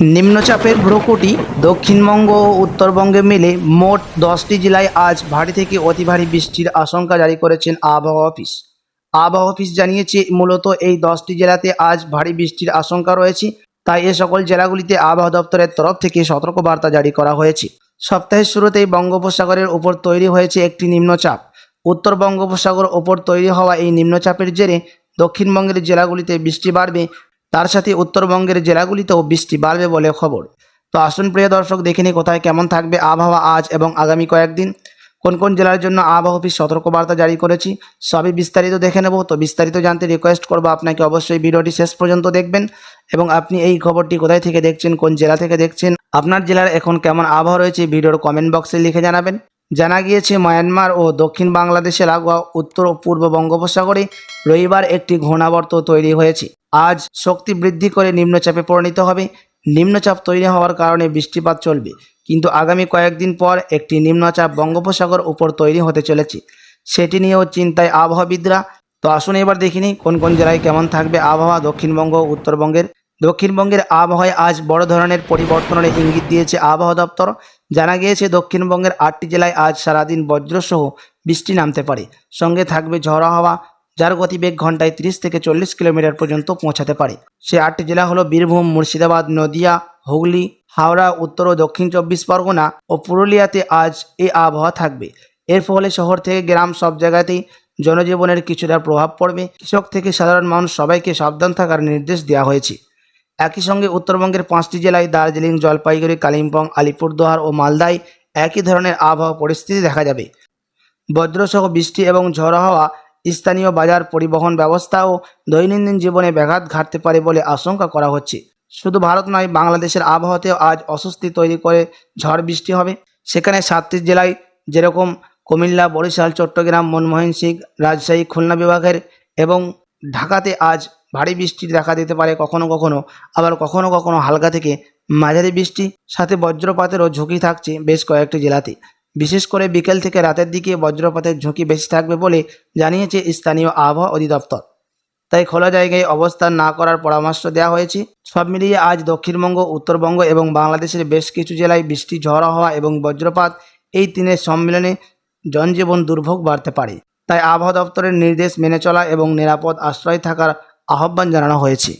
নিম্নচাপের ভ্রকুটি দক্ষিণবঙ্গ ও উত্তরবঙ্গে মিলে মোট দশটি জেলায় আজ ভারী থেকে অতি ভারী বৃষ্টির আশঙ্কা জারি করেছেন আবহাওয়া অফিস। আবহাওয়া অফিস জানিয়েছে, মূলত এই দশটি জেলাতে আজ ভারী বৃষ্টির আশঙ্কা রয়েছে। তাই এ সকল জেলাগুলিতে আবহাওয়া দপ্তরের তরফ থেকে সতর্কবার্তা জারি করা হয়েছে। সপ্তাহের শুরুতেই বঙ্গোপসাগরের ওপর তৈরি হয়েছে একটি নিম্নচাপ। উত্তর বঙ্গোপসাগর ওপর তৈরি হওয়া এই নিম্নচাপের জেরে দক্ষিণবঙ্গের জেলাগুলিতে বৃষ্টি বাড়বে তার সাথে উত্তরবঙ্গের জেলাগুলিতেও বৃষ্টি বাড়বে বলে খবর। তো আসুন প্রিয় দর্শক, দেখে নিই কোথায় কেমন থাকবে আবহাওয়া আজ এবং আগামী কয়েকদিন। কোন কোন জেলার জন্য আবহাওয়া অফিস সতর্কবার্তা জারি করেছি, সবই বিস্তারিত দেখে নেব। তো বিস্তারিত জানতে রিকোয়েস্ট করব আপনাকে অবশ্যই ভিডিওটি শেষ পর্যন্ত দেখবেন এবং আপনি এই খবরটি কোথায় থেকে দেখছেন, কোন জেলা থেকে দেখছেন, আপনার জেলার এখন কেমন আবহাওয়া রয়েছে, ভিডিওর কমেন্ট বক্সে লিখে জানাবেন। জানা গিয়েছে, মায়ানমার ও দক্ষিণ বাংলাদেশে লাগোয়া উত্তর ও পূর্ব বঙ্গোপসাগরে রবিবার একটি ঘূর্ণাবর্ত তৈরি হয়েছে। আজ শক্তি বৃদ্ধি করে নিম্নচাপে পরিণত হবে। নিম্নচাপ তৈরি হওয়ার কারণে বৃষ্টিপাত চলবে। কিন্তু আগামী কয়েকদিন পর একটি নিম্নচাপ বঙ্গোপসাগর উপর তৈরি হতে চলেছে। সেটি নিয়েও চিন্তায় আবহাওয়াবিদরা। তো আসুন এবার দেখিনি কোন কোন জেলায় কেমন থাকবে আবহাওয়া দক্ষিণবঙ্গ উত্তরবঙ্গের দক্ষিণবঙ্গের আবহাওয়ায় আজ বড় ধরনের পরিবর্তনের ইঙ্গিত দিয়েছে আবহাওয়া দপ্তর। জানা গিয়েছে, দক্ষিণবঙ্গের আটটি জেলায় আজ সারাদিন বজ্রসহ বৃষ্টি নামতে পারে। সঙ্গে থাকবে ঝড়ো হাওয়া, যার গতিবেগ ঘন্টায় তিরিশ থেকে চল্লিশ কিলোমিটার পর্যন্ত পৌঁছাতে পারে। সে আটটি জেলা হলো বীরভূম, মুর্শিদাবাদ, নদিয়া, হুগলি, হাওড়া, উত্তর ও দক্ষিণ চব্বিশ পরগনা ও পুরুলিয়াতে আজ এই আবহাওয়া থাকবে। এর ফলে শহর থেকে গ্রাম সব জায়গাতেই জনজীবনের কিছুটা প্রভাব পড়বে। কৃষক থেকে সাধারণ মানুষ সবাইকে সাবধান থাকার নির্দেশ দেওয়া হয়েছে। একই সঙ্গে উত্তরবঙ্গের পাঁচটি জেলায় দার্জিলিং, জলপাইগুড়ি, কালিম্পং, আলিপুরদুয়ার ও মালদায় একই ধরনের আবহাওয়া পরিস্থিতি দেখা যাবে। বজ্রসহ বৃষ্টি এবং ঝড়ো হাওয়া স্থানীয় বাজার পরিবহন ব্যবস্থা ও দৈনন্দিন জীবনে ব্যাঘাত ঘাটতে পারে বলে আশঙ্কা করা হচ্ছে। শুধু ভারত নয়, বাংলাদেশের আবহাওয়াতেও আজ অস্বস্তি তৈরি করে ঝড় বৃষ্টি হবে। সেখানে সাতটি জেলায় যেরকম কুমিল্লা, বরিশাল, চট্টগ্রাম, মনমোহন সিং, রাজশাহী, খুলনা বিভাগের এবং ঢাকাতে আজ ভারী বৃষ্টি দেখা দিতে পারে কখনো কখনো, আবার কখনো কখনো হালকা থেকে মাঝারি বৃষ্টি, সাথে বজ্রপাতেরও ঝুঁকি থাকছে বেশ কয়েকটি জেলাতে। বিশেষ করে বিকেল থেকে রাতের দিকে বজ্রপাতের ঝুঁকি বেশি থাকবে বলে জানিয়েছে স্থানীয় আবহাওয়া অধিদপ্তর। তাই খোলা জায়গায় অবস্থান না করার পরামর্শ দেওয়া হয়েছে। সব মিলিয়ে আজ দক্ষিণবঙ্গ, উত্তরবঙ্গ এবং বাংলাদেশের বেশ কিছু জেলায় বৃষ্টি, ঝড় হওয়া এবং বজ্রপাত এই তিনের সম্মিলনে জনজীবন দুর্ভোগ বাড়তে পারে। তাই আবহাওয়া দপ্তরের নির্দেশ মেনে চলা এবং নিরাপদ আশ্রয় থাকার আহ্বান জানানো হয়েছে।